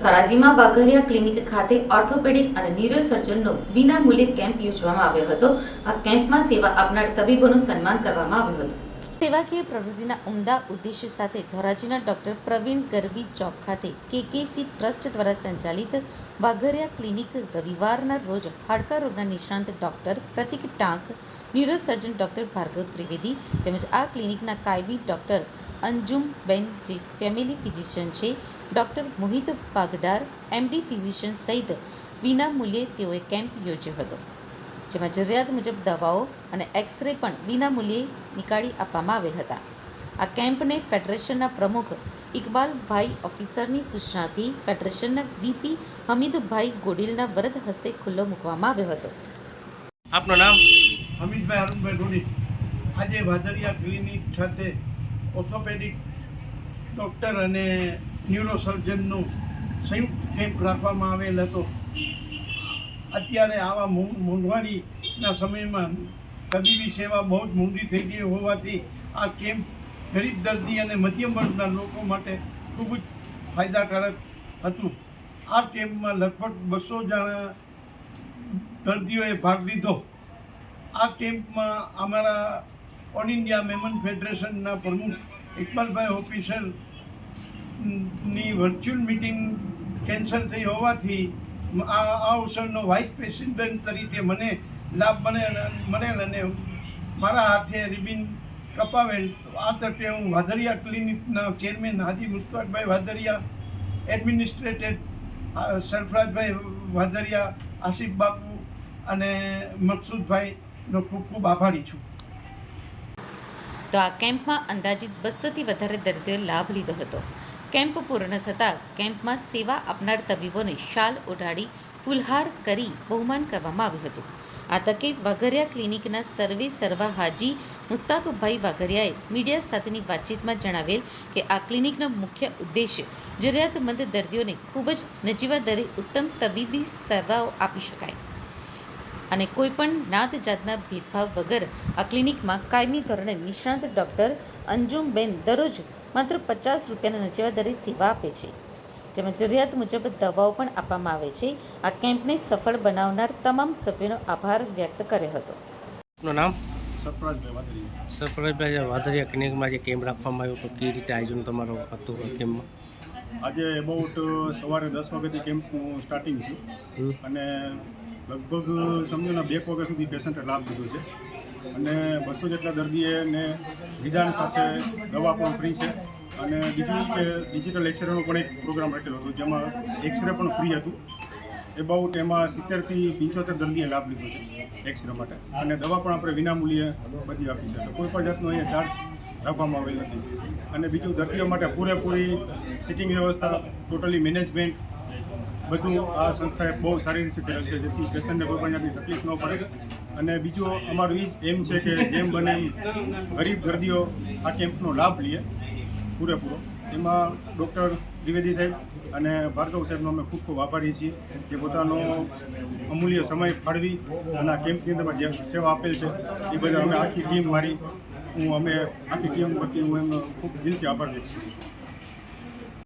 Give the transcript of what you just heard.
ધોરાજીમાં Vaghariya clinic ખાતે orthopaedic અને ન્યુરોસર્જનનો વિના મૂલ્યે કેમ્પ યોજવામાં આવ્યો હતો. આ કેમ્પમાં સેવા આપનાર તબીબોનું સન્માન કરવામાં આવ્યું હતું. સેવાકીય પ્રવૃત્તિના ઉમદા ઉદ્દેશ્ય સાથે ધોરાજીના ડોક્ટર પ્રવીણ ગરબી ચોક ખાતે કેકેસી ટ્રસ્ટ દ્વારા સંચાલિત વાઘરિયા ક્લિનિક રવિવારના રોજ હાડકા રોગના નિષ્ણાંત doctor Pratik Tank neurosurgeon doctor Bhargav Trivedi તેમજ આ ક્લિનિકના કાયમી ડોક્ટર અંજુમબેન જે ફેમિલી ફિઝિશિયન છે doctor Mohit Pagdar MD physician સહિત વિનામૂલ્યે તેઓએ કેમ્પ યોજ્યો હતો. જેમાં જરૂરિયાત મુજબ દવાઓ અને એક્સરે પણ વિનામૂલ્યે નીકાળી આપવામાં આવેલ હતા. આ કેમ્પને ફેડરેશનના પ્રમુખ ઇકબાલભાઈ ઓફિસરની સૂચનાથી ફેડરેશનના વીપી હમીદભાઈ ગોડિલના વરદ હસ્તે ખુલ્લો મૂકવામાં આવ્યો હતો. આપનું નામ? અમિતભાઈ અરુણભાઈ ઢોડી આજે વાદરિયા ક્લિનિક ખાતે ઓર્થોપેડિક ડૉક્ટર અને ન્યુરોસર્જનનો સંયુક્ત કેમ્પ રાખવામાં આવેલ હતો. અત્યારે આવા મોંઘવારીના સમયમાં તબીબી સેવા બહુ જ મોંઘી થઈ ગઈ હોવાથી આ કેમ્પ ગરીબ દર્દી અને મધ્યમ વર્ગના લોકો માટે ખૂબ જ ફાયદાકારક હતું. આ કેમ્પમાં લગભગ બસો જણા દર્દીઓએ ભાગ લીધો. આ કેમ્પમાં અમારા ઓલ ઇન્ડિયા મેમન ફેડરેશનના પ્રમુખ ઇકબાલભાઈ ઓફિસરની વર્ચ્યુઅલ મિટિંગ કેન્સલ થઈ હોવાથી આ અવસરનો વાઇસ પ્રેસિડેન્ટ તરીકે મને લાભ મને મળેલ અને મારા હાથે રિબિન કપાવેલ, આ તકે હું વાધરિયા ક્લિનિકના ચેરમેન હાજી મુસ્તકભાઈ વાધરિયા એડમિનિસ્ટ્રેટેડ સરફરાજભાઈ વાધરિયા આસિફ બાપુ અને મકસૂદભાઈનો ખૂબ ખૂબ આભારી છું. તો આ કેમ્પમાં અંદાજિત બસોથી વધારે દર્દીઓએ લાભ લીધો હતો. કેમ્પ પૂર્ણ થતાં કેમ્પમાં સેવા આપનાર તબીબોને શાલ ઓઢાડી ફુલહાર કરી બહુમાન કરવામાં આવ્યું હતું. આ તકે વાઘરિયા ક્લિનિકના સર્વે સર્વા હાજી મુસ્તાકભાઈ વાઘરિયાએ મીડિયા સાથેની વાતચીતમાં જણાવેલ કે આ ક્લિનિકનો મુખ્ય ઉદ્દેશ્ય જરૂરિયાતમંદ દર્દીઓને ખૂબ જ નજીવા દરે ઉત્તમ તબીબી સેવાઓ આપી શકાય. અને કોઈપણ નાત જાતના ભેદભાવ વગર આ ક્લિનિકમાં કાયમી ધોરણે નિષ્ણાંત ડૉક્ટર અંજુમબેન દરરોજ માત્ર પચાસ રૂપિયાના નજીવા દરે સેવા આપે છે. જેમાં જરૂરિયાત મુજબ દવાઓ પણ આપવામાં આવે છે. આ કેમ્પને સફળ બનાવનાર તમામ સભ્યોનો આભાર વ્યક્ત કર્યો હતો. આપનું નામ? સરફરાજભાઈ વાદરિયા. ક્લિનિકમાં જે કેમ્પ રાખવામાં આવ્યો તો કેવી રીતે આયોજન તમારો હતું કેમ્પમાં? આજે અબાઉટ સવારે દસ વાગ્યાથી કેમ્પનું સ્ટાર્ટિંગ થયું. અને લગભગ સમજો ને બે વાગ્યા સુધી પેશન્ટે લાભ લીધો છે. અને બસો જેટલા દર્દીએ ને વિધાન સાથે દવા પણ ફ્રી છે. અને બીજું કે ડિજિટલ એક્સરેનો પણ એક પ્રોગ્રામ રાખેલો હતો, જેમાં એક્સરે પણ ફ્રી હતું. એબાઉટ એમાં સિત્તેરથી પંચોતેર દર્દીએ લાભ લીધો છે એક્સરે માટે. અને દવા પણ આપણે વિનામૂલ્યે બધી આપી છે. તો કોઈ પણ જાતનો અહીંયા ચાર્જ રાખવામાં આવેલ નથી. અને બીજું દર્દીઓ માટે પૂરેપૂરી સિટિંગ વ્યવસ્થા ટોટલી મેનેજમેન્ટ બધું આ સંસ્થાએ બહુ સારી રીતે કરેલ છે, જેથી પેશન્ટને કોઈ પણ જાતની તકલીફ ન પડે. અને બીજું અમારું એ જ એમ છે કે જેમ બને એમ ગરીબ દર્દીઓ આ કેમ્પનો લાભ લે, પૂરેપૂરો. એમાં ડૉક્ટર ત્રિવેદી સાહેબ અને ભાર્ગવ સાહેબનો અમે ખૂબ ખૂબ આભારી છીએ કે પોતાનો અમૂલ્ય સમય ફાળવી અને આ કેમ્પની અંદરમાં જે સેવા આપેલ છે, એ બધા અમે આખી ટીમ મારી, હું અમે આખી ટીમ વતી હું એમનો ખૂબ દિલથી આભાર વ્યક્ત